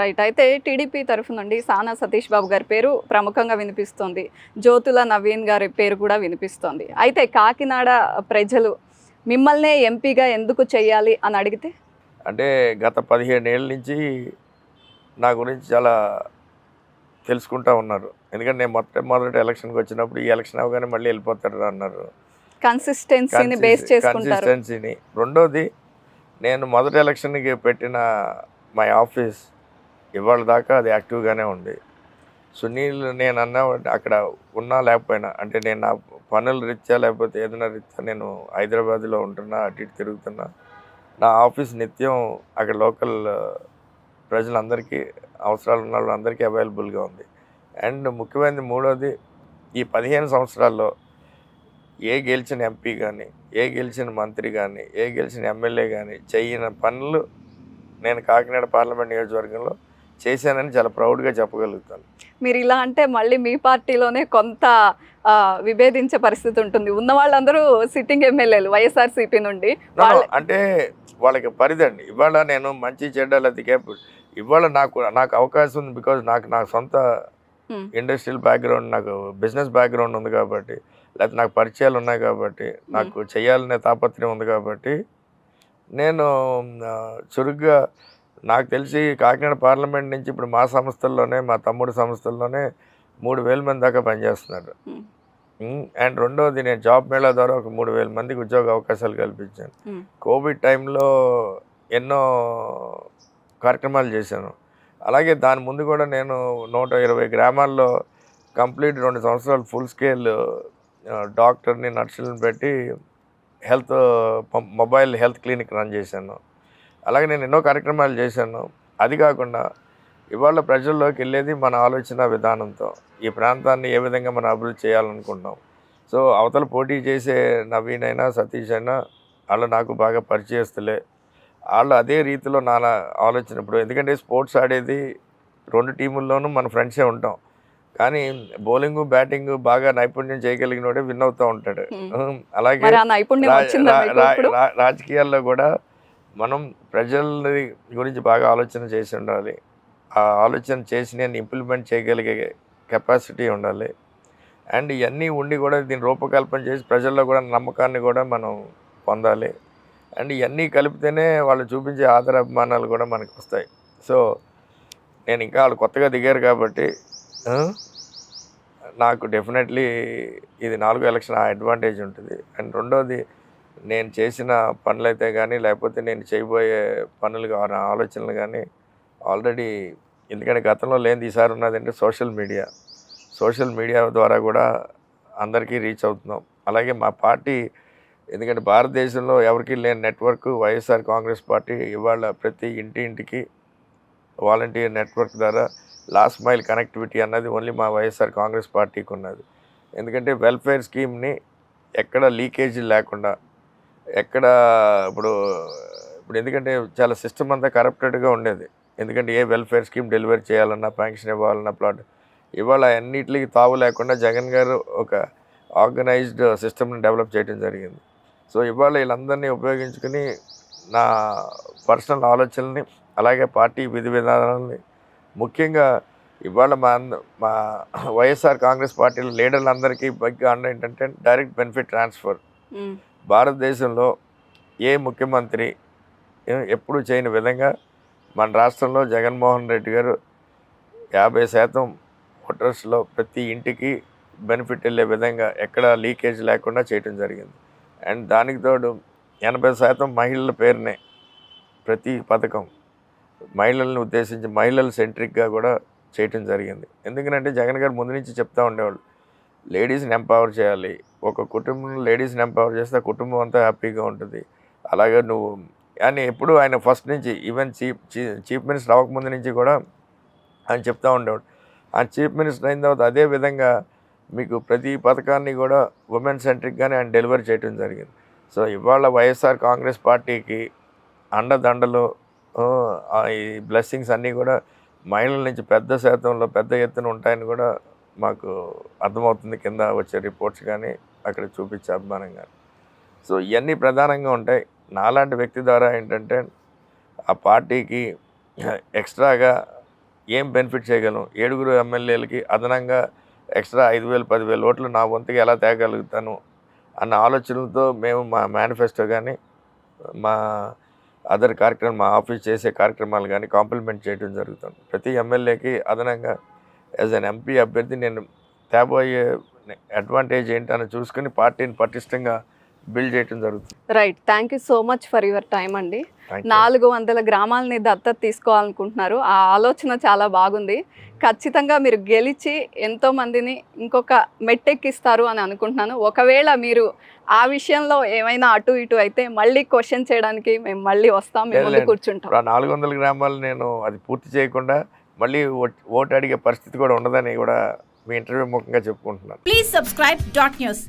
Right అయితే TDP తరఫు నుండి సానా సతీష్ బాబు గారి పేరు ప్రముఖంగా వినిపిస్తోంది. జ్యోతుల నవీన్ గారి పేరు కూడా వినిపిస్తోంది. అయితే కాకినాడ ప్రజలు మిమ్మల్నే ఎంపీగా ఎందుకు చేయాలి అని అడిగితే? అంటే గత పదిహేను ఏళ్ళ నుంచి నా గురించి చాలా తెలుసుకుంటా ఉన్నారు. ఎందుకంటే నేను మొట్ట మొదటి ఎలక్షన్కి వచ్చినప్పుడు ఈ ఎలక్షన్ అవగానే మళ్ళీ వెళ్ళిపోతారు అన్నారు. కన్సిస్టెన్సీని బేస్ చేసుకుంటారు. కన్సిస్టెన్సీని. రెండోది నేను మొదటి ఎలక్షన్కి పెట్టిన మై ఆఫీస్ ఇవాళ దాకా అది యాక్టివ్గానే ఉంది. సునీల్ నేను అన్నా అక్కడ ఉన్నా లేకపోయినా అంటే నేను నా పనుల రీత్యా లేకపోతే ఏదైనా రీత్యా నేను హైదరాబాద్లో ఉంటున్నా అటు ఇటు తిరుగుతున్నా నా ఆఫీస్ నిత్యం అక్కడ లోకల్ ప్రజలందరికీ అవసరాలు ఉన్న వాళ్ళందరికీ అవైలబుల్గా ఉంది. అండ్ ముఖ్యమైనది మూడోది ఈ పదిహేను సంవత్సరాల్లో ఏ గెలిచిన ఎంపీ కానీ ఏ గెలిచిన మంత్రి కానీ ఏ గెలిచిన ఎమ్మెల్యే కానీ చేయని పనులు నేను కాకినాడ పార్లమెంట్ నియోజకవర్గంలో చేశానని చాలా ప్రౌడ్గా చెప్పగలుగుతాను. మీరు ఇలా అంటే మళ్ళీ మీ పార్టీలోనే కొంత విభేదించే పరిస్థితి ఉంటుంది. ఉన్న వాళ్ళందరూ సిట్టింగ్ ఎమ్మెల్యేలు వైఎస్ఆర్సీపీ నుండి. అంటే వాళ్ళకి పరిదండి. ఇవాళ నేను మంచి చెడ్డలు కేపబుల్ ఇవాళ నాకు నాకు అవకాశం ఉంది బికాజ్ నాకు నా సొంత. ఇండస్ట్రియల్ బ్యాక్గ్రౌండ్ నాకు బిజినెస్ బ్యాక్గ్రౌండ్ ఉంది కాబట్టి లేకపోతే నాకు పరిచయాలు ఉన్నాయి కాబట్టి నాకు చేయాలనే తాపత్రయం ఉంది కాబట్టి నేను చురుగ్గా నాకు తెలిసి కాకినాడ పార్లమెంట్ నుంచి ఇప్పుడు మా సంస్థల్లోనే మా తమ్ముడి సంస్థల్లోనే మూడు వేల మంది దాకా పనిచేస్తున్నారు. అండ్ రెండోది నేను జాబ్ మేళా ద్వారా ఒక మూడు వేల మందికి ఉద్యోగ అవకాశాలు కల్పించాను. కోవిడ్ టైంలో ఎన్నో కార్యక్రమాలు చేశాను. అలాగే దాని ముందు కూడా నేను నూట ఇరవై గ్రామాల్లో కంప్లీట్ రెండు సంవత్సరాలు ఫుల్ స్కేల్ డాక్టర్ని నర్సులను పెట్టి health mobile health clinic run చేశాను. అలాగే నేను ఎన్నో కార్యక్రమాలు చేశాను. అది కాకుండా ఇవాళ ప్రజల్లోకి వెళ్ళేది మన ఆలోచన విధానంతో. ఈ ప్రాంతాన్ని ఏ విధంగా మనం అభివృద్ధి చేయాలనుకుంటున్నాం. సో అవతల పోటీ చేసే నవీన్ అయినా సతీష్ అయినా వాళ్ళు నాకు బాగా పరిచయస్తులే. వాళ్ళు అదే రీతిలో నా ఆలోచన ఇప్పుడు. ఎందుకంటే స్పోర్ట్స్ ఆడేది రెండు టీముల్లోనూ మన ఫ్రెండ్సే ఉంటాం. కానీ బౌలింగ్ బ్యాటింగ్ బాగా నైపుణ్యం చేయగలిగినోడే విన్ అవుతూ ఉంటాడు. అలాగే రాజకీయాల్లో కూడా మనం ప్రజల గురించి బాగా ఆలోచన చేసి ఉండాలి. ఆ ఆలోచన చేసి నేను ఇంప్లిమెంట్ చేయగలిగే కెపాసిటీ ఉండాలి. అండ్ ఇవన్నీ ఉండి కూడా దీన్ని రూపకల్పన చేసి ప్రజల్లో కూడా నమ్మకాన్ని కూడా మనం పొందాలి. అండ్ ఇవన్నీ కలిపితేనే వాళ్ళు చూపించే ఆదర అభిమానాలు కూడా మనకు వస్తాయి. సో నేను ఇంకా వాళ్ళు కొత్తగా దిగారు కాబట్టి నాకు డెఫినెట్లీ ఇది నాలుగో ఎలక్షన్ ఆ అడ్వాంటేజ్ ఉంటుంది. అండ్ రెండోది నేను చేసిన పనులైతే కానీ లేకపోతే నేను చేయబోయే పనులు కానీ నా ఆలోచనలు కానీ ఆల్రెడీ ఎందుకంటే గతంలో లేనిది ఈసారి ఉన్నదంటే సోషల్ మీడియా. సోషల్ మీడియా ద్వారా కూడా అందరికీ రీచ్ అవుతున్నాం. అలాగే మా పార్టీ ఎందుకంటే భారతదేశంలో ఎవరికీ లేని నెట్వర్క్ వైఎస్ఆర్ కాంగ్రెస్ పార్టీ ఇవాళ ప్రతి ఇంటి ఇంటికి వాలంటీర్ నెట్వర్క్ ద్వారా లాస్ట్ మైల్ కనెక్టివిటీ అన్నది ఓన్లీ మా వైఎస్ఆర్ కాంగ్రెస్ పార్టీకి ఉన్నది. ఎందుకంటే వెల్ఫేర్ స్కీమ్ని ఎక్కడ లీకేజీ లేకుండా ఎక్కడ ఇప్పుడు ఇప్పుడు ఎందుకంటే చాలా సిస్టమ్ అంతా కరప్టెడ్గా ఉండేది. ఎందుకంటే ఏ వెల్ఫేర్ స్కీమ్ డెలివరీ చేయాలన్నా పెన్షన్ ఇవ్వాలన్నా ప్లాట్ ఇవాళ అన్నిటికి తావు లేకుండా జగన్ గారు ఒక ఆర్గనైజ్డ్ సిస్టమ్ని డెవలప్ చేయడం జరిగింది. సో ఇవాళ వీళ్ళందరినీ ఉపయోగించుకుని నా పర్సనల్ ఆలోచనల్ని అలాగే పార్టీ విధి విధానాలని ముఖ్యంగా ఇవాళ మా అంద- మా వైఎస్ఆర్ కాంగ్రెస్ పార్టీలో లీడర్లందరికీ బగ్గా అన్న ఏంటంటే డైరెక్ట్ బెనిఫిట్ ట్రాన్స్ఫర్ భారతదేశంలో ఏ ముఖ్యమంత్రి ఎప్పుడు చేయని విధంగా మన రాష్ట్రంలో జగన్మోహన్ రెడ్డి గారు యాభై శాతం ఓటర్స్లో ప్రతి ఇంటికి బెనిఫిట్ వెళ్ళే విధంగా ఎక్కడ లీకేజ్ లేకుండా చేయటం జరిగింది. అండ్ దానికి తోడు ఎనభై శాతం మహిళల పేరునే ప్రతి పథకం మహిళలను ఉద్దేశించి మహిళలు సెంట్రిక్గా కూడా చేయటం జరిగింది. ఎందుకంటే జగన్ గారు ముందు నుంచి చెప్తా ఉండేవాళ్ళు లేడీస్ని ఎంపవర్ చేయాలి. ఒక కుటుంబంలో లేడీస్ని ఎంపవర్ చేస్తే కుటుంబం అంతా హ్యాపీగా ఉంటుంది. అలాగే నువ్వు అని ఎప్పుడు ఆయన ఫస్ట్ నుంచి ఈవెన్ చీఫ్ చీఫ్ మినిస్టర్ అవ్వకముందు నుంచి కూడా ఆయన చెప్తా ఉండేవాడు. ఆ చీఫ్ మినిస్టర్ అయిన తర్వాత అదే విధంగా మీకు ప్రతి పథకాన్ని కూడా ఉమెన్ సెంట్రిక్గానే ఆయన డెలివరీ చేయడం జరిగింది. సో ఇవాళ వైఎస్ఆర్ కాంగ్రెస్ పార్టీకి అండదండలు ఈ బ్లెస్సింగ్స్ అన్నీ కూడా మహిళల నుంచి పెద్ద శాతంలో పెద్ద ఎత్తున ఉంటాయని కూడా మాకు అర్థమవుతుంది కింద వచ్చే రిపోర్ట్స్ కానీ అక్కడ చూపించే అభిమానం కానీ సో ఇవన్నీ ప్రధానంగా ఉంటాయి. నాలాంటి వ్యక్తి ద్వారా ఏంటంటే ఆ పార్టీకి ఎక్స్ట్రాగా ఏం బెనిఫిట్ చేయగలం? ఏడుగురు ఎమ్మెల్యేలకి అదనంగా ఎక్స్ట్రా ఐదు వేలు పదివేలు ఓట్లు నా వంతుకి ఎలా తేగలుగుతాను? అన్న ఆలోచనలతో మేము మా మేనిఫెస్టో కానీ మా అదర్ కార్యక్రమం మా ఆఫీస్ చేసే కార్యక్రమాలు కానీ కాంప్లిమెంట్ చేయడం జరుగుతుంది. ప్రతి ఎమ్మెల్యేకి అదనంగా యాజ్ అన్ ఎంపీ అభ్యర్థి నేను తేబోయే అడ్వాంటేజ్ ఏంటని చూసుకుని పార్టీని పటిష్టంగా బిల్డ్ చేయడం జరుగుతుంది. Right thank you so much for your time అండి. నాలుగు వందల గ్రామాలని దత్తత తీసుకోవాలనుకుంటున్నారు. ఆ ఆలోచన చాలా బాగుంది. ఖచ్చితంగా మీరు గెలిచి ఎంతో మందిని ఇంకొక మెట్టెక్కిస్తారు అని అనుకుంటున్నాను. ఒకవేళ మీరు ఆ విషయంలో ఏమైనా అటు ఇటు అయితే మళ్ళీ క్వశ్చన్ చేయడానికి మేము మళ్ళీ వస్తాం. మేము. కూర్చుంటాం. నాలుగు వందల గ్రామాలు నేను అది పూర్తి చేయకుండా మళ్ళీ ఓటు అడిగే పరిస్థితి కూడా ఉండదని కూడా మీ ఇంటర్వ్యూ ముఖంగా చెప్పుకుంటున్నాను. Please subscribe dot news